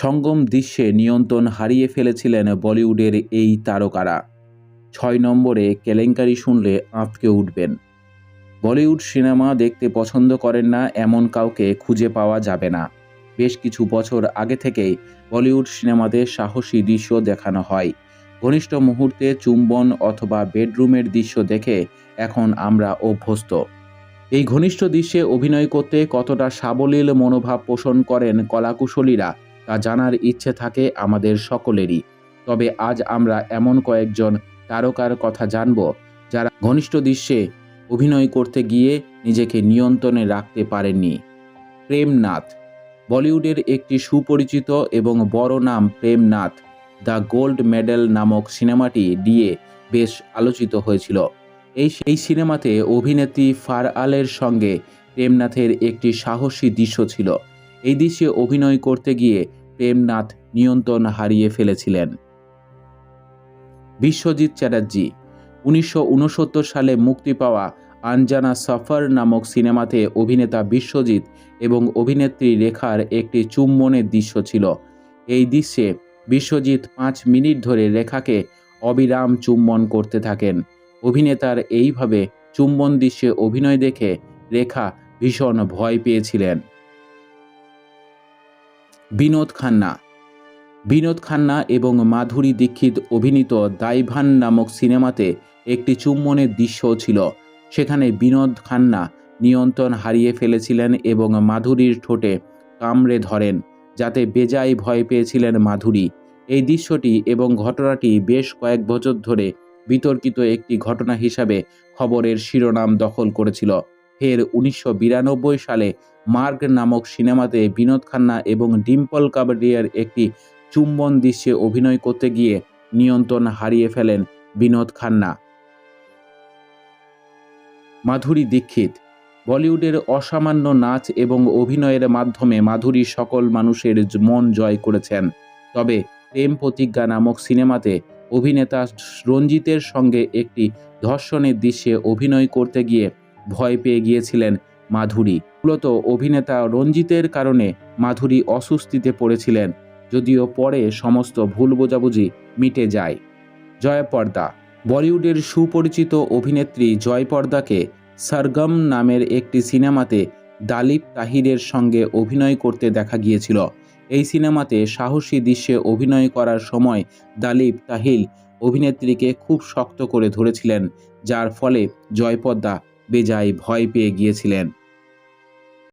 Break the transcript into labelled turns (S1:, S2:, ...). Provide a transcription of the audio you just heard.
S1: সঙ্গম দৃশ্যে নিয়ন্ত্রণ হারিয়ে ফেলেছিলেন বলিউডের এই তারকারা। ছয় নম্বরে কেলেঙ্কারি শুনলে আঁতকে উঠবেন। বলিউড সিনেমা দেখতে পছন্দ করেন না, এমন কাউকে খুঁজে পাওয়া যাবে না। বেশ কিছু বছর আগে থেকেই বলিউড সিনেমাতে সাহসী দৃশ্য দেখানো হয়। ঘনিষ্ঠ মুহূর্তে চুম্বন অথবা বেডরুমের দৃশ্য দেখে এখন আমরা অভ্যস্ত। এই ঘনিষ্ঠ দৃশ্যে অভিনয় করতে কতটা সাবলীল মনোভাব পোষণ করেন কলাকুশলীরা তা জানার ইচ্ছে থাকে আমাদের সকলেরই। তবে আজ আমরা এমন কয়েকজন তারকার কথা জানব, যারা ঘনিষ্ঠ দৃশ্যে অভিনয় করতে গিয়ে নিজেকে নিয়ন্ত্রণে রাখতে পারেননি। প্রেমনাথ, বলিউডের একটি সুপরিচিত এবং বড় নাম প্রেমনাথ, দ্য গোল্ড মেডেল নামক সিনেমাটি দিয়ে বেশ আলোচিত হয়েছিল। এই এই সিনেমাতে অভিনেত্রী ফার আলের সঙ্গে প্রেমনাথের একটি সাহসী দৃশ্য ছিল। এই দৃশ্যে অভিনয় করতে গিয়ে প্রেমনাথ নিয়ন্ত্রণ হারিয়ে ফেলেছিলেন। বিশ্বজিৎ চ্যাটার্জি, উনিশশো উনসত্তর সালে মুক্তি পাওয়া আনজানা সফর নামক সিনেমাতে অভিনেতা বিশ্বজিৎ এবং অভিনেত্রী রেখার একটি চুম্বনের দৃশ্য ছিল। এই দৃশ্যে বিশ্বজিৎ পাঁচ মিনিট ধরে রেখাকে অবিরাম চুম্বন করতে থাকেন। অভিনেতার এইভাবে চুম্বন দৃশ্যে অভিনয় দেখে রেখা ভীষণ ভয় পেয়েছিলেন। বিনোদ খান্না। বিনোদ খান্না এবং মাধুরী দীক্ষিত অভিনীত দাইভান নামক সিনেমাতে একটি চুম্বনের দৃশ্যও ছিল। সেখানে বিনোদ খান্না নিয়ন্ত্রণ হারিয়ে ফেলেছিলেন এবং মাধুরীর ঠোঁটে কামড়ে ধরেন, যাতে বেজায় ভয় পেয়েছিলেন মাধুরী। এই দৃশ্যটি এবং ঘটনাটি বেশ কয়েক বছর ধরে বিতর্কিত একটি ঘটনা হিসাবে খবরের শিরোনাম দখল করেছিল। ফের উনিশশো বিরানব্বই সালে মার্গ নামক সিনেমাতে বিনোদ খান্না এবং ডিম্পল কাবাডিয়ার একটি চুম্বন দৃশ্যে অভিনয় করতে গিয়ে নিয়ন্ত্রণ হারিয়ে ফেলেন বিনোদ খান্না। মাধুরী দীক্ষিত, বলিউডের অসামান্য নাচ এবং অভিনয়ের মাধ্যমে মাধুরী সকল মানুষের মন জয় করেছেন। তবে প্রেম প্রতিজ্ঞা নামক সিনেমাতে অভিনেতা রঞ্জিতের সঙ্গে একটি ধর্ষণের দৃশ্যে অভিনয় করতে গিয়ে ভয় পেয়ে গিয়েছিলেন মাধুরী। মূলত অভিনেতা রঞ্জিতের কারণে মাধুরী অস্বস্তিতে পড়েছিলেন, যদিও পরে সমস্ত ভুল বোঝাবুঝি মিটে যায়। জয়পর্দা। বলিউডের সুপরিচিত অভিনেত্রী জয়পর্দাকে সরগম নামের একটি সিনেমাতে দালিপ তাহিরের সঙ্গে অভিনয় করতে দেখা গিয়েছিল। এই সিনেমাতে সাহসী দৃশ্যে অভিনয় করার সময় দালিপ তাহিল অভিনেত্রীকে খুব শক্ত করে ধরেছিলেন, যার ফলে জয়পদ্মা বেজায় ভয় পেয়ে গিয়েছিলেন।